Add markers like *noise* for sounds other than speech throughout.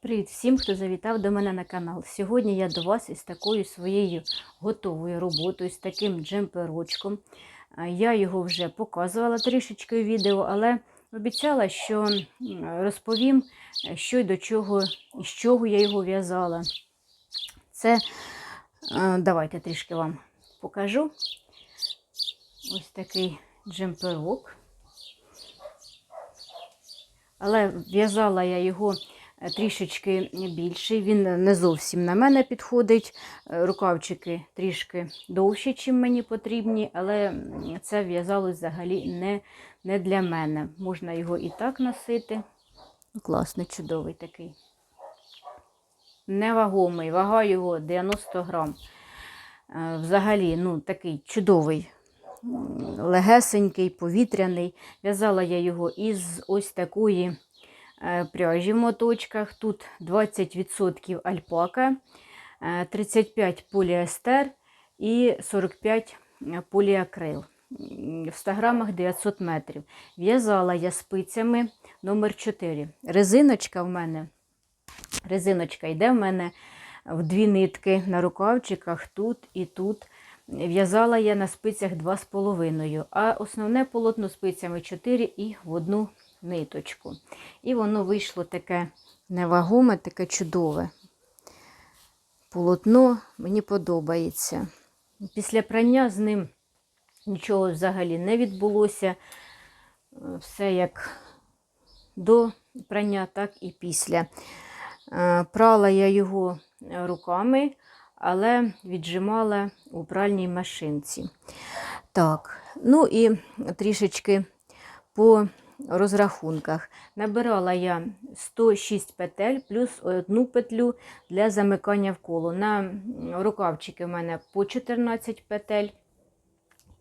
Привіт всім, хто завітав до мене на канал. Сьогодні я до вас із такою своєю готовою роботою, з таким джемперочком. Я його вже показувала трішечки у відео, але обіцяла, що розповім, що й до чого, з чого я його в'язала. Це давайте трішки вам покажу. Ось такий джемперок. Але в'язала я його трішечки більший. Він не зовсім на мене підходить. Е, Рукавчики трішки довші, ніж мені потрібні, але це в'язалось взагалі не, не для мене. Можна його і так носити. Класний, чудовий такий. Невагомий, вага його 90 грам. Е, Взагалі, ну, такий чудовий легесенький, повітряний. В'язала я його із ось такої е, пряжі в моточках. Тут 20% альпака, е, 35 поліестер і 45 поліакрил. В 100 грамах 900 метрів. В'язала я спицями номер 4. Резиночка в мене. Резиночка йде в мене в дві нитки на рукавчиках тут і тут. В'язала я на спицях 2,5, а основне полотно спицями 4 і в одну ниточку. І воно вийшло таке невагоме, таке чудове. Полотно мені подобається. Після прання з ним нічого взагалі не відбулося. Все як до прання, так і після. Е, Прала я його руками, але віджимала у пральній машинці. Так, ну і трішечки по розрахунках. Набирала я 106 петель плюс одну петлю для замикання в коло. На рукавчики в мене по 14 петель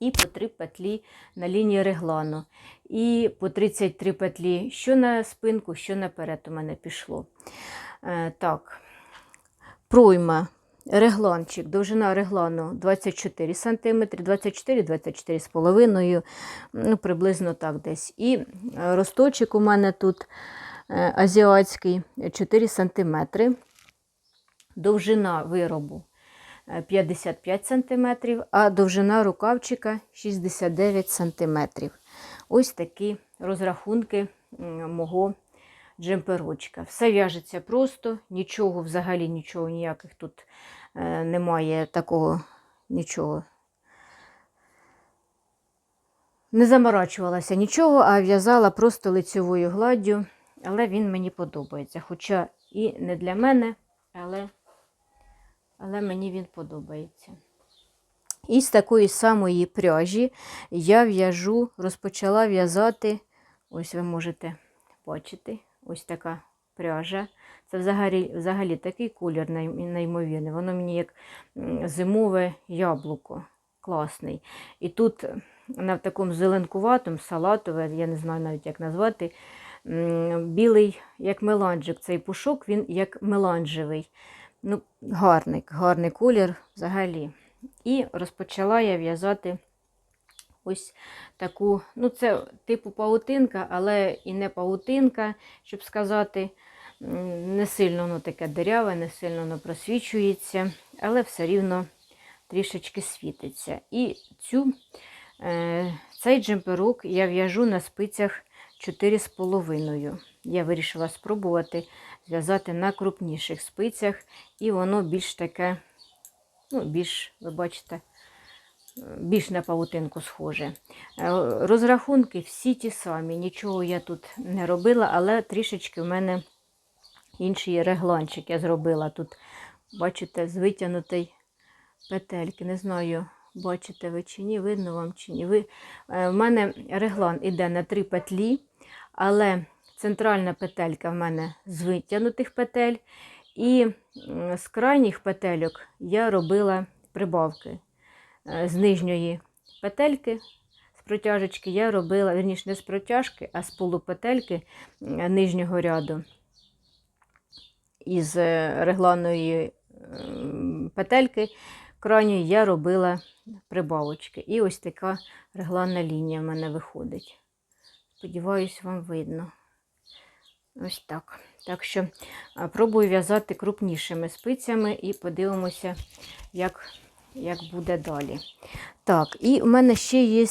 і по 3 петлі на лінії реглану. І по 33 петлі, що на спинку, що наперед у мене пішло. Е, так, пройма, регланчик, довжина реглану 24 см, 24-24 з ну, приблизно так десь. І е, росточок у мене тут е, азіатський 4 см. Довжина виробу е, 55 см, а довжина рукавчика 69 см. Ось такі розрахунки мого джемперочка. Все в'яжеться просто, нічого, взагалі нічого, ніяких тут е, немає такого нічого. Не заморачувалася нічого, а в'язала просто лицьовою гладдю, але він мені подобається. Хоча і не для мене, але, але мені він подобається. І з такої самої пряжі я в'яжу, розпочала в'язати, ось ви можете бачити, ось така пряжа. Це взагалі, взагалі такий колір неймовірний. Воно мені як зимове яблуко. Класний. І тут на такому зеленкуватому, салатове, я не знаю навіть як назвати, білий, як меланжик. Цей пушок, він як меланжевий. Ну, гарний, гарний колір взагалі. І розпочала я в'язати ось таку, ну це типу паутинка, але і не паутинка, щоб сказати. Не сильно воно таке деряве, не сильно воно просвічується, але все рівно трішечки світиться. І цю, е, цей джемперок я в'яжу на спицях 4,5. Я вирішила спробувати зв'язати на крупніших спицях, і воно більш таке, ну, більш, ви бачите, більш на павутинку схоже. Е, Розрахунки всі ті самі, нічого я тут не робила, але трішечки в мене інший регланчик я зробила тут. Бачите, з витягнутої петельки. Не знаю, бачите ви чи ні, видно вам чи ні. Ви... е, В мене реглан іде на три петлі, але центральна петелька в мене з витягнутих петель. І з крайніх петельок я робила прибавки. Е, З нижньої петельки, з протяжечки я робила, верніше, не з протяжки, а з полупетельки нижнього ряду із е, регланної ем, петельки крайньої я робила прибавочки. І ось така регланна лінія в мене виходить. Сподіваюсь, вам видно. Ось так. Так що пробую в'язати крупнішими спицями і подивимося, як, як буде далі. Так, і у мене ще є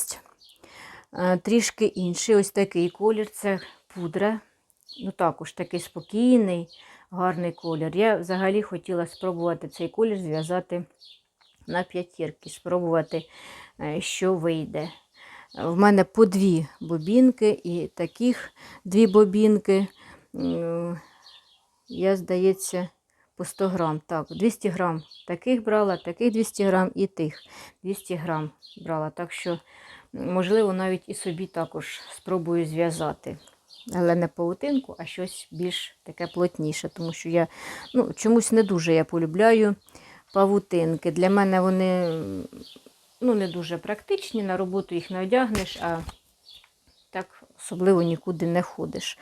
е, трішки інший ось такий колір це пудра. Ну, також такий спокійний, гарний колір. Я взагалі хотіла спробувати цей колір зв'язати на п'ятірки, спробувати, е, що вийде. В мене по дві бобінки і таких дві бобінки. Я, здається, по 100 грам. Так, 200 грам таких брала, таких 200 грам і тих 200 грам брала. Так що, можливо, навіть і собі також спробую зв'язати. Але не паутинку, а щось більш таке плотніше, тому що я ну, чомусь не дуже я полюбляю павутинки. Для мене вони ну, не дуже практичні, на роботу їх не одягнеш, а так особливо нікуди не ходиш.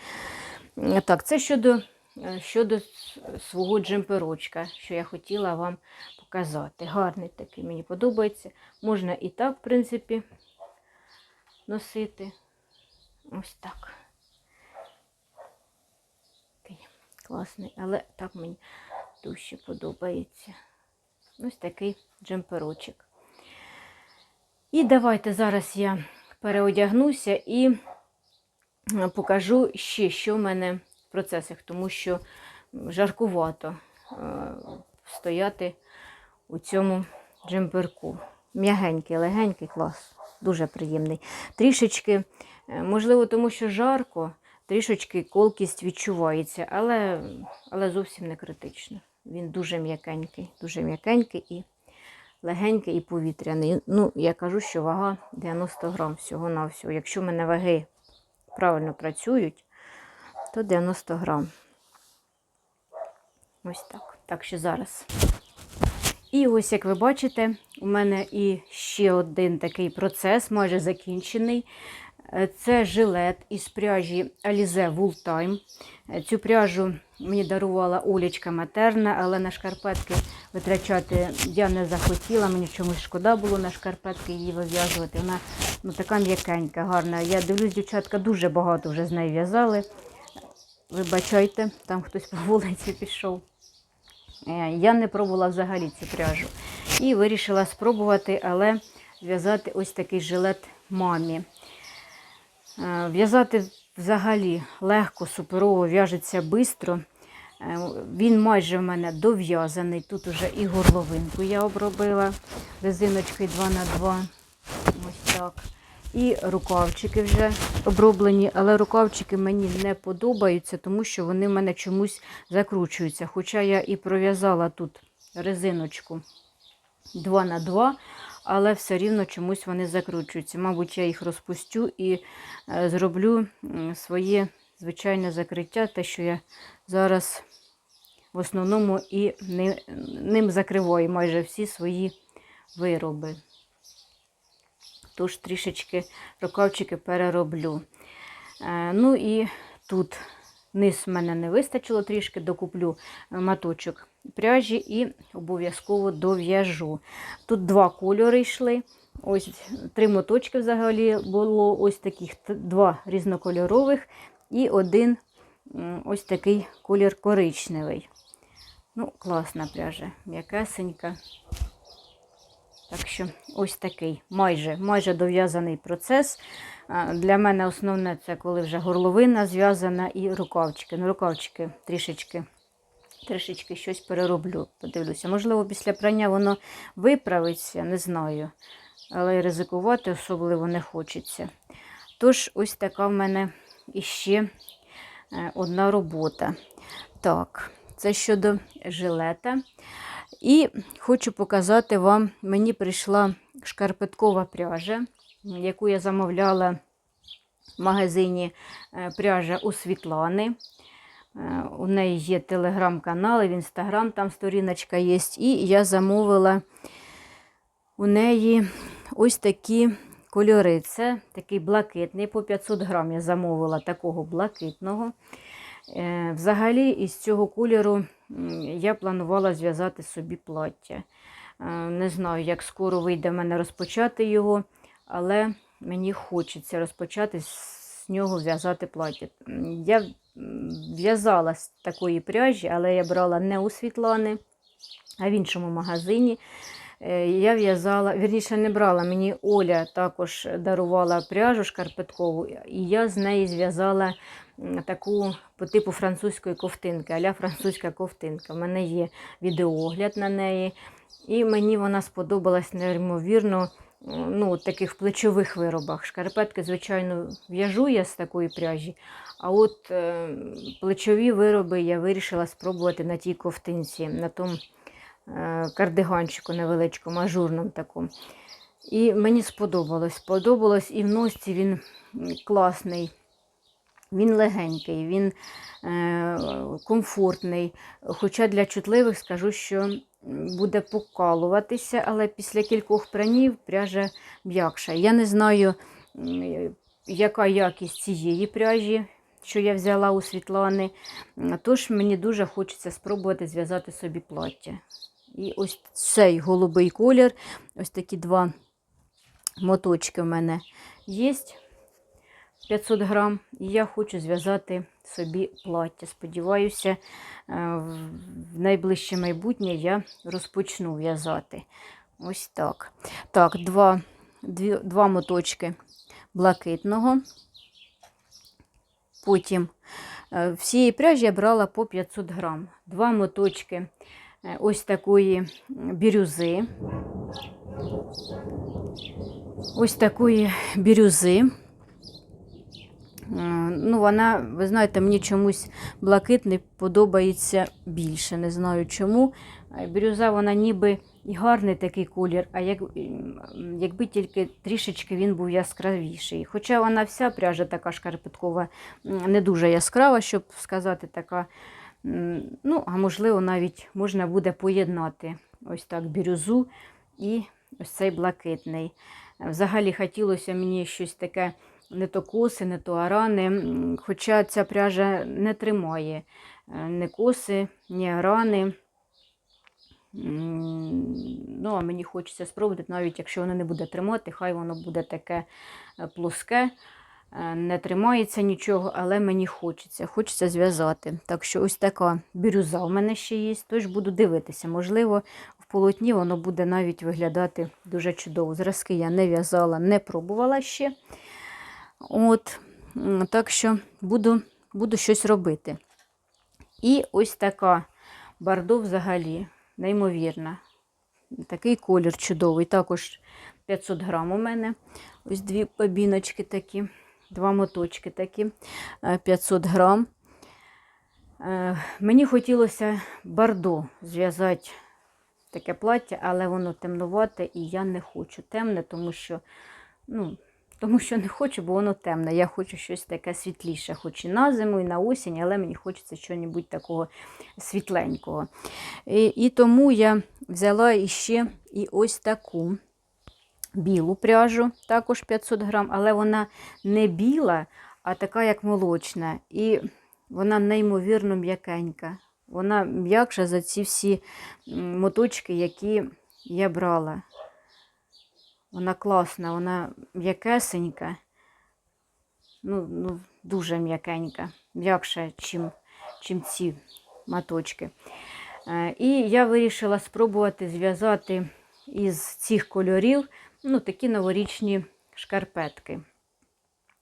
Так, це щодо, щодо свого джемперочка, що я хотіла вам показати. Гарний такий, мені подобається. Можна і так, в принципі, носити. Ось так. Такий класний, але так мені дужче подобається. Ось такий джемперочок. І давайте зараз я переодягнуся і е, покажу ще, що в мене процесах, тому що жаркувато е, стояти у цьому джемперку. М'ягенький, легенький, клас, дуже приємний. Трішечки, е, можливо, тому що жарко, трішечки колкість відчувається, але, але зовсім не критично. Він дуже м'якенький, дуже м'якенький і легенький і повітряний. Ну, я кажу, що вага 90 грам всього-навсього. Якщо в мене ваги правильно працюють, то 90 грам. Ось так. Так що зараз. І ось, як ви бачите, у мене і ще один такий процес, майже закінчений. Це жилет із пряжі Alize Wool Time. Цю пряжу мені дарувала Олечка матерна, але на шкарпетки витрачати я не захотіла. Мені чомусь шкода було на шкарпетки її вив'язувати. Вона ну, така м'якенька, гарна. Я дивлюсь, дівчатка дуже багато вже з нею в'язали. Вибачайте, там хтось по вулиці пішов. Е, Я не пробувала взагалі цю пряжу. І вирішила спробувати, але в'язати ось такий жилет мамі. Е, В'язати взагалі легко, суперово, в'яжеться швидко. Він майже в мене дов'язаний. Тут уже і горловинку я обробила резиночкою 2х2. Ось так. І рукавчики вже оброблені, але рукавчики мені не подобаються, тому що вони в мене чомусь закручуються. Хоча я і пров'язала тут резиночку 2 на 2 але все рівно чомусь вони закручуються. Мабуть, я їх розпустю і е, зроблю своє звичайне закриття, те, що я зараз в основному і ним закриваю майже всі свої вироби. Тож трішечки рукавчики перероблю. Е, Ну і тут низ в мене не вистачило, трішки докуплю маточок пряжі і обов'язково дов'яжу. Тут два кольори йшли. Ось три моточки взагалі було ось таких два різнокольорових і один ось такий колір коричневий. Ну, класна пряжа, м'якесенька. Так що ось такий майже, майже дов'язаний процес. Для мене основне це коли вже горловина зв'язана і рукавчики. Ну, рукавчики трішечки, трішечки щось перероблю, подивлюся. Можливо, після прання воно виправиться, не знаю. Але ризикувати особливо не хочеться. Тож, ось така в мене іще е, одна робота. Так, це щодо жилета. І хочу показати вам, мені прийшла шкарпеткова пряжа, яку я замовляла в магазині е, пряжа у Світлани. Е, У неї є телеграм-канал, в інстаграм там сторіночка є. І я замовила у неї ось такі кольори. Це такий блакитний, по 500 грам я замовила такого блакитного. Е, Взагалі, із цього кольору я планувала зв'язати собі плаття. Е, Не знаю, як скоро вийде в мене розпочати його, але мені хочеться розпочати з нього в'язати плаття. Я в'язала з такої пряжі, але я брала не у Світлани, а в іншому магазині. Е, Я в'язала, вірніше не брала, мені Оля також дарувала пряжу шкарпеткову, і я з неї зв'язала таку по типу французької ковтинки, аля французька ковтинка. У мене є відеоогляд на неї, і мені вона сподобалась неймовірно ну, таких плечових виробах. Шкарпетки, звичайно, в'яжу я з такої пряжі, а от е, плечові вироби я вирішила спробувати на тій ковтинці, на тому кардиганчику невеличкому, ажурному такому. І мені сподобалось. Сподобалось і в носці він класний. Він легенький, він е, комфортний. Хоча для чутливих скажу, що буде покалуватися, але після кількох пранів пряжа м'якша. Я не знаю, яка якість цієї пряжі, що я взяла у Світлани. Тож мені дуже хочеться спробувати зв'язати собі плаття. І ось цей голубий колір, ось такі два моточки в мене є. 500 грам, і я хочу зв'язати собі плаття. Сподіваюся, е, в найближче майбутнє я розпочну в'язати. Ось так. Так, два, дві, два моточки блакитного. Потім е, всієї пряжі я брала по 500 грам. Два моточки ось такої бірюзи. Ось такої бірюзи. Е, Ну, вона, ви знаєте, мені чомусь блакитний подобається більше. Не знаю чому. Е, Бірюза, вона ніби і гарний такий колір, а як, якби тільки трішечки він був яскравіший. Хоча вона вся пряжа така шкарпеткова, не дуже яскрава, щоб сказати, така. Ну, а можливо, навіть можна буде поєднати ось так бірюзу і ось цей блакитний. Взагалі хотілося мені щось таке не то коси, не то арани. Хоча ця пряжа не тримає е, ні коси, ні арани. Ну, а мені хочеться спробувати, навіть якщо воно не буде тримати, хай воно буде таке е, плоске, не тримається нічого, але мені хочеться. Хочеться зв'язати. Так що ось така бірюза в мене ще є, тож буду дивитися. Можливо, в полотні воно буде навіть виглядати дуже чудово. Зразки я не в'язала, не пробувала ще. От, так що буду, буду щось робити. І ось така бардо взагалі, неймовірна. Такий колір чудовий. Також 500 грам у мене. Ось дві бабіночки такі, два моточки такі, е, 500 грам. Е, Мені хотілося бардо зв'язати таке плаття, але воно темнувате і я не хочу темне, тому що, ну, тому що не хочу, бо воно темне. Я хочу щось таке світліше, хоч і на зиму, і на осінь, але мені хочеться чогось такого світленького. І, і тому я взяла іще і ось таку білу пряжу, також 500 грам, але вона не біла, а така, як молочна. І вона неймовірно м'якенька. Вона м'якша за ці всі моточки, які я брала. Вона класна, вона м'якесенька. Ну, ну, дуже м'якенька, м'якша, чим, чим ці моточки. Е, І я вирішила спробувати зв'язати із цих кольорів ну, такі новорічні шкарпетки.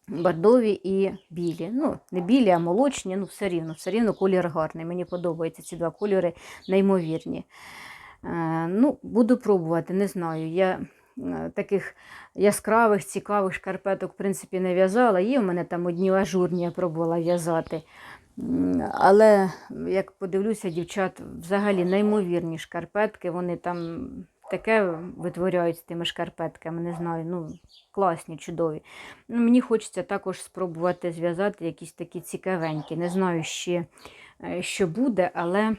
Бордові і білі. Ну, не білі, а молочні, ну все рівно, все рівно колір гарний. Мені подобаються ці два кольори неймовірні. Е, ну, буду пробувати, не знаю. Я е, таких яскравих, цікавих шкарпеток, в принципі, не в'язала. Є в мене там одні ажурні, я пробувала в'язати. Але як подивлюся, дівчат взагалі неймовірні шкарпетки, вони там таке витворяють з тими шкарпетками, не знаю, ну, класні, чудові. Ну, Мені хочеться також спробувати зв'язати якісь такі цікавенькі. Не знаю ще, е, що буде, але,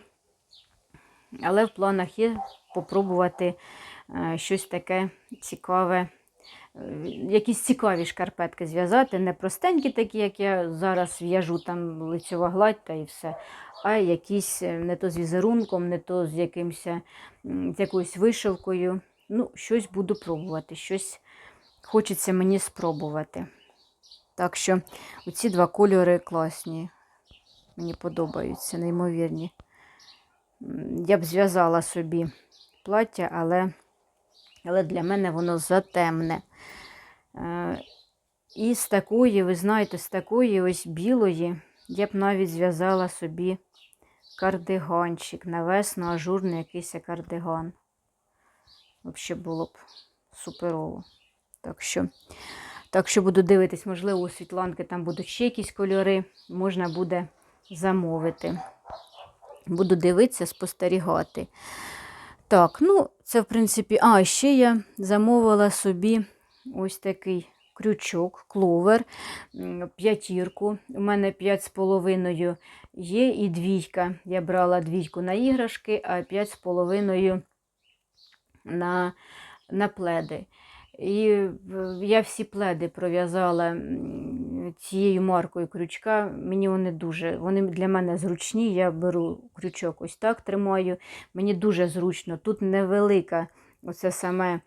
але в планах є попробувати е, щось таке цікаве. Е, Якісь цікаві шкарпетки зв'язати, не простенькі такі, як я зараз в'яжу, там лицьова гладь та і все, а якісь е, не то з візерунком, не то з якимось, з якоюсь вишивкою. Ну, щось буду пробувати, щось хочеться мені спробувати. Так що оці два кольори класні. Мені подобаються, неймовірні. Я б зв'язала собі плаття, але, але для мене воно затемне. Е, І з такої, ви знаєте, з такої ось білої я б навіть зв'язала собі кардиганчик на весну, ажурний якийсь кардиган. Взагалі було б суперово. Так що, так що буду дивитись, можливо, у Світланки там будуть ще якісь кольори, можна буде замовити. Буду дивитися, спостерігати. Так, ну, це в принципі. А, ще я замовила собі ось такий крючок, кловер, п'ятірку. У мене п'ять з половиною є і двійка. Я брала двійку на іграшки, а п'ять з половиною на, на пледи. І е, я всі пледи пров'язала цією маркою крючка. Мені вони дуже, вони для мене зручні. Я беру крючок ось так тримаю. Мені дуже зручно. Тут невелика оце саме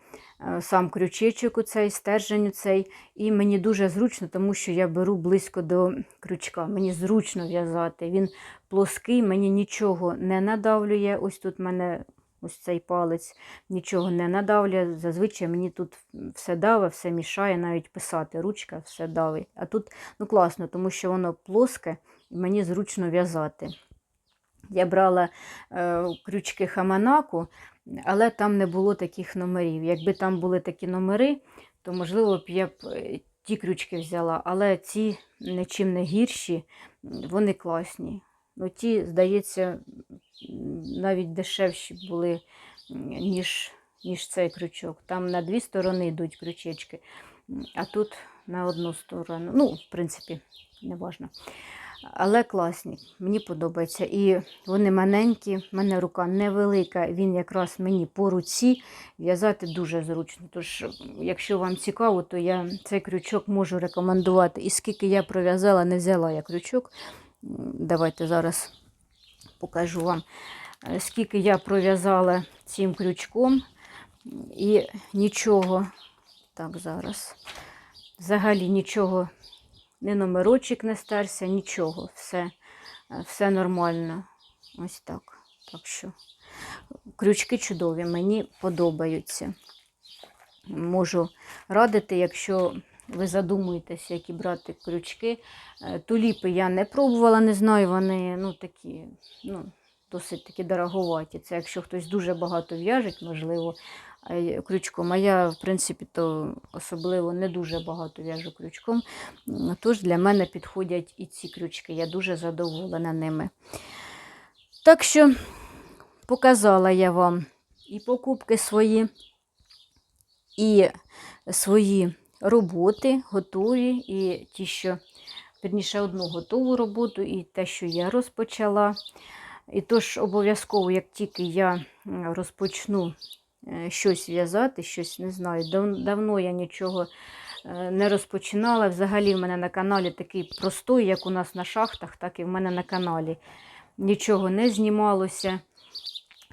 е, сам крючечок, оцей, стержень цей. І мені дуже зручно, тому що я беру близько до крючка. Мені зручно в'язати. Він плоский, мені нічого не надавлює. Ось тут в мене ось цей палець нічого не надавлює. Зазвичай мені тут все даве, все мішає, навіть писати ручка, все давить. А тут ну класно, тому що воно плоске і мені зручно в'язати. Я брала е, крючки Хаманаку, але там не було таких номерів. Якби там були такі номери, то можливо б я б е, ті крючки взяла. Але ці нічим не гірші, вони класні. Ну, ті, здається, навіть дешевші були, ніж, ніж цей крючок. Там на дві сторони йдуть крючечки, а тут на одну сторону. Ну, в принципі, не важно. Але класні, мені подобається. І вони маленькі, в мене рука невелика, він якраз мені по руці в'язати дуже зручно. Тож, якщо вам цікаво, то я цей крючок можу рекомендувати. І скільки я пров'язала, не взяла я крючок. Давайте зараз покажу вам, е, скільки я пров'язала цим крючком. І нічого, так, зараз. Взагалі нічого, не номерочок не стерся, нічого. Все, е, все нормально. Ось так. Так що крючки чудові, мені подобаються. Можу радити, якщо ви задумуєтеся, які брати крючки. Е, Туліпи я не пробувала, не знаю, вони ну, такі, ну, досить таки дороговаті. Це якщо хтось дуже багато в'яжеть, можливо, крючком. А я, в принципі, то особливо не дуже багато в'яжу крючком. Тож для мене підходять і ці крючки. Я дуже задоволена ними. Так що показала я вам і покупки свої, і свої роботи готові, і ті, що вірніше, одну готову роботу, і те, що я розпочала. І тож обов'язково, як тільки я розпочну е, щось в'язати, щось не знаю, дав- давно я нічого е, не розпочинала. Взагалі в мене на каналі такий простой, як у нас на шахтах, так і в мене на каналі. Нічого не знімалося,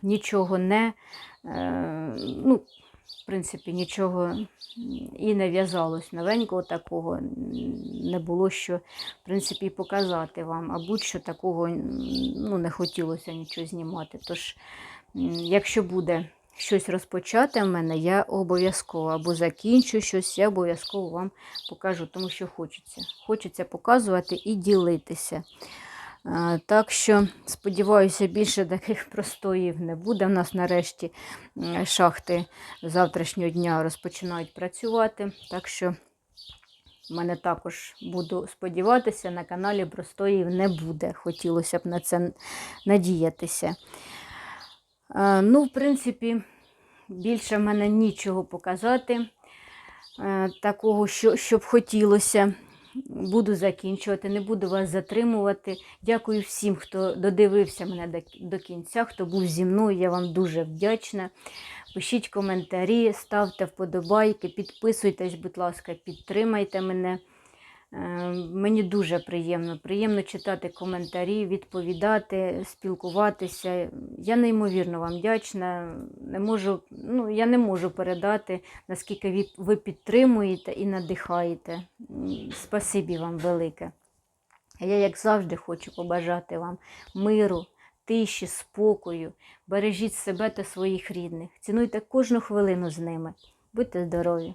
нічого не, е, ну, в принципі, нічого і не в'язалось новенького такого. Не було що, в принципі, показати вам. А будь-що такого ну, не хотілося нічого знімати. Тож, якщо буде щось розпочати в мене, я обов'язково або закінчу щось, я обов'язково вам покажу, тому що хочеться. Хочеться показувати і ділитися. Е, Так що, сподіваюся, більше таких *laughs* простоїв не буде. У нас нарешті шахти завтрашнього дня розпочинають працювати. Так що в мене також буду сподіватися, на каналі простоїв не буде. Хотілося б на це надіятися. Е, Ну, в принципі, більше в мене нічого показати. е, Такого, що, щоб хотілося. Буду закінчувати, не буду вас затримувати. Дякую всім, хто додивився мене до, кінця, хто був зі мною. Я вам дуже вдячна. Пишіть коментарі, ставте вподобайки, підписуйтесь, будь ласка, підтримайте мене. Е, Мені дуже приємно. Приємно читати коментарі, відповідати, спілкуватися. Я неймовірно вам вдячна. Не можу, ну, я не можу передати, наскільки ви- ви підтримуєте і надихаєте. Спасибі вам велике. Я, як завжди, хочу побажати вам миру, тиші, спокою. Бережіть себе та своїх рідних. Цінуйте кожну хвилину з ними. Будьте здорові!